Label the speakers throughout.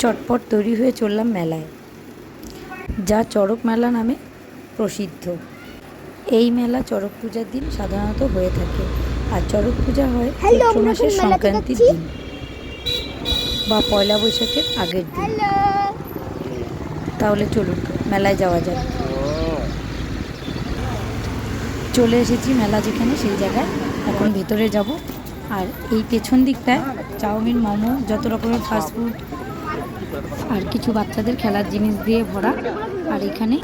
Speaker 1: চটপট তৈরি হয়ে চললাম মেলায় যা চড়ক মেলা নামে প্রসিদ্ধ। এই মেলা চড়ক পূজার দিন সাধারণত হয়ে থাকে আর চড়ক পূজা হয় চৈত্র মাসের সংক্রান্তির দিন বা পয়লা বৈশাখের আগের দিন। তাহলে চলুন মেলায় যাওয়া যাক। চলে এসেছি মেলা যেখানে সেই জায়গায়। এখন ভেতরে যাব। আর এই পেছন দিকটায় চাউমিন মোমো যত রকমের ফাস্টফুড আর কিছু বাচ্চাদের খেলার জিনিস দিয়ে ভরা। আর এখানে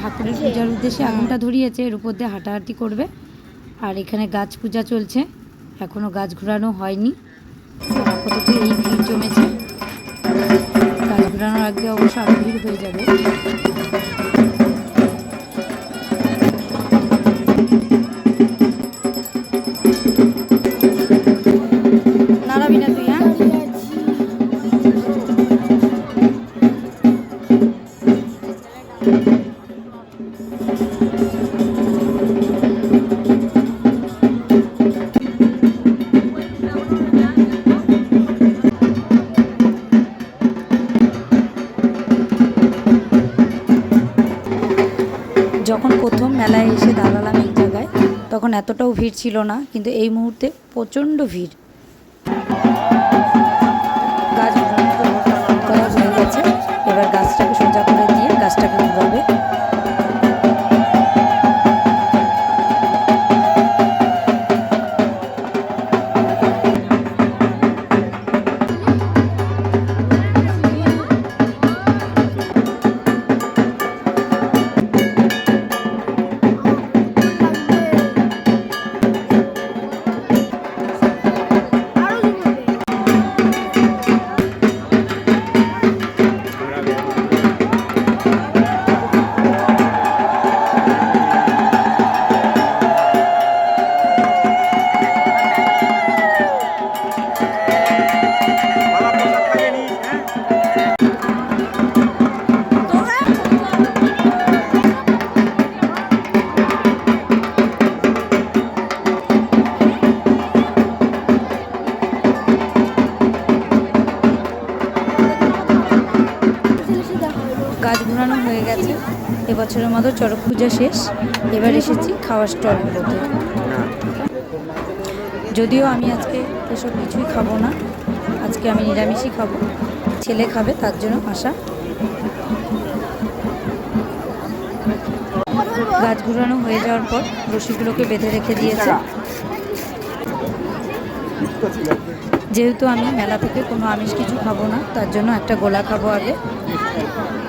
Speaker 1: ঠাকুরের পূজার উদ্দেশ্যে আগুনটা ধরিয়েছে, এর উপর দিয়ে হাঁটাহাঁটি করবে। আর এখানে গাছ পূজা চলছে এখনও গাছ ঘোরানো হয়নি। আপাতত এই ভিড় জমেছে। গাছ ঘোরানোর আগে অবশ্য আরও ভিড় হয়ে যাবে। প্রথম মেলায় এসে দাঁড়ালাম এই জায়গায়, তখন এতটাও ভিড় ছিল না, কিন্তু এই মুহূর্তে প্রচণ্ড ভিড়। ঘোরানো হয়ে গেছে। এবছরের মতো চড়ক পূজা শেষ। এবার এসেছি খাওয়ার স্টলগুলোতে যদিও আমি আজকে এসব কিছুই খাব না। আজকে আমি নিরামিষই খাব। ছেলে খাবে, তার জন্য আসা গাছ ঘুরানো হয়ে যাওয়ার পর রশিগুলোকে বেঁধে রেখে দিয়েছে। যেহেতু আমি মেলা থেকে কোনো আমিষ কিছু খাব না, তার জন্য একটা গোলা খাব আগে।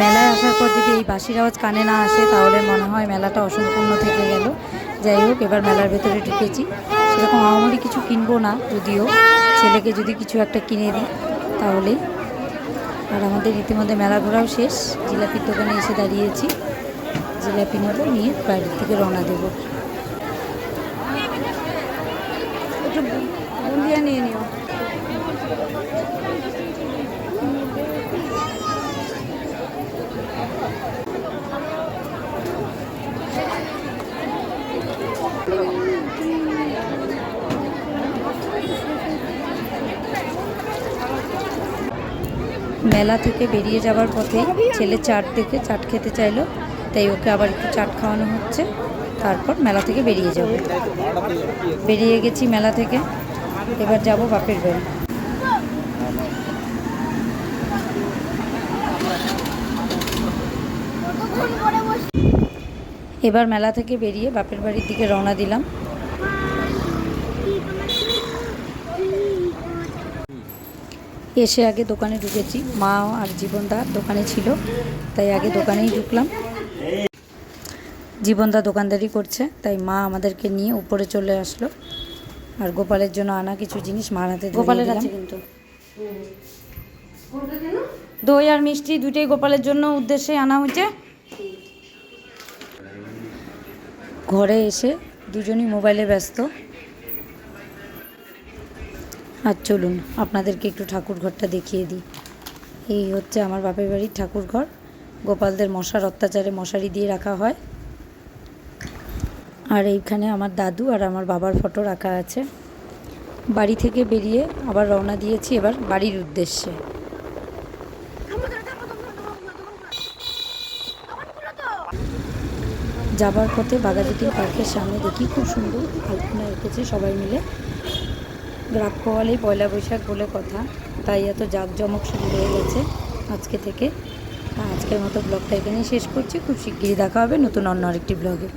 Speaker 1: মেলায় আসার পর যদি এই বাঁশির আওয়াজ কানে না আসে, তাহলে মনে হয় মেলাটা অসম্পূর্ণ থেকে গেল। যাই হোক, এবার মেলার ভেতরে ঢুকেছি। সেরকম আহামরি কিছু কিনবো না, যদিও ছেলেকে যদি কিছু একটা কিনে দিই, তাহলেই। আর আমাদের ইতিমধ্যে মেলা ঘোরাও শেষ। জিলাপির দোকানে এসে দাঁড়িয়েছি। জিলাপি নেব, নিয়ে বাড়ির থেকে রওনা দেবো। একটু বুন্দিয়া নিয়ে নিও। মেলা থেকে বেরিয়ে যাওয়ার পথে ছেলে চাট দেখে চাট খেতে চাইলো। তাই ওকে আবার একটু চাট খাওয়ানো হচ্ছে। তারপর মেলা থেকে বেরিয়ে যাব। বেরিয়ে গেছি মেলা থেকে। এবার যাব বাপের বাড়ি। এবার মেলা থেকে বেরিয়ে বাপের বাড়ির দিকে রওনা দিলাম। এসে আগে দোকানে ঢুকেছি। মা আর জীবনদা দোকানে ছিল, তাই আগে দোকানেই ঢুকলাম। জীবনদা দোকানদারি করছে তাই মা আমাদেরকে নিয়ে উপরে চলে আসলো। আর গোপালের জন্য আনা কিছু জিনিস মার হাতে গোপালের আছে কিন্তু। দই আর মিষ্টি দুটোই গোপালের জন্য উদ্দেশ্যে আনা হয়েছে। ঘরে এসে দুজনই মোবাইলে ব্যস্ত। আর চলুন আপনাদেরকে একটু ঠাকুর ঘরটা দেখিয়ে দিই। এই হচ্ছে আমার বাপের বাড়ির ঠাকুর ঘর। গোপালদের মশার অত্যাচারে মশারি দিয়ে রাখা হয়। আর এইখানে আমার দাদু আর আমার বাবার ফটো রাখা আছে। বাড়ি থেকে বেরিয়ে আবার রওনা দিয়েছি এবার বাড়ির উদ্দেশ্যে। যাবার পথে বাগাজুটি পার্কের সামনে দেখি খুব সুন্দর আলপনা এঁকেছে সবাই মিলে। রাত পোয়ালেই পয়লা বৈশাখ বলে কথা, তাই এত জাঁকজমক শুরু হয়ে গেছে আজকে থেকে। আজকের মতো ব্লগটা এখানেই শেষ করছি। খুব শিগগিরই দেখা হবে নতুন অন্য আরেকটি ব্লগে।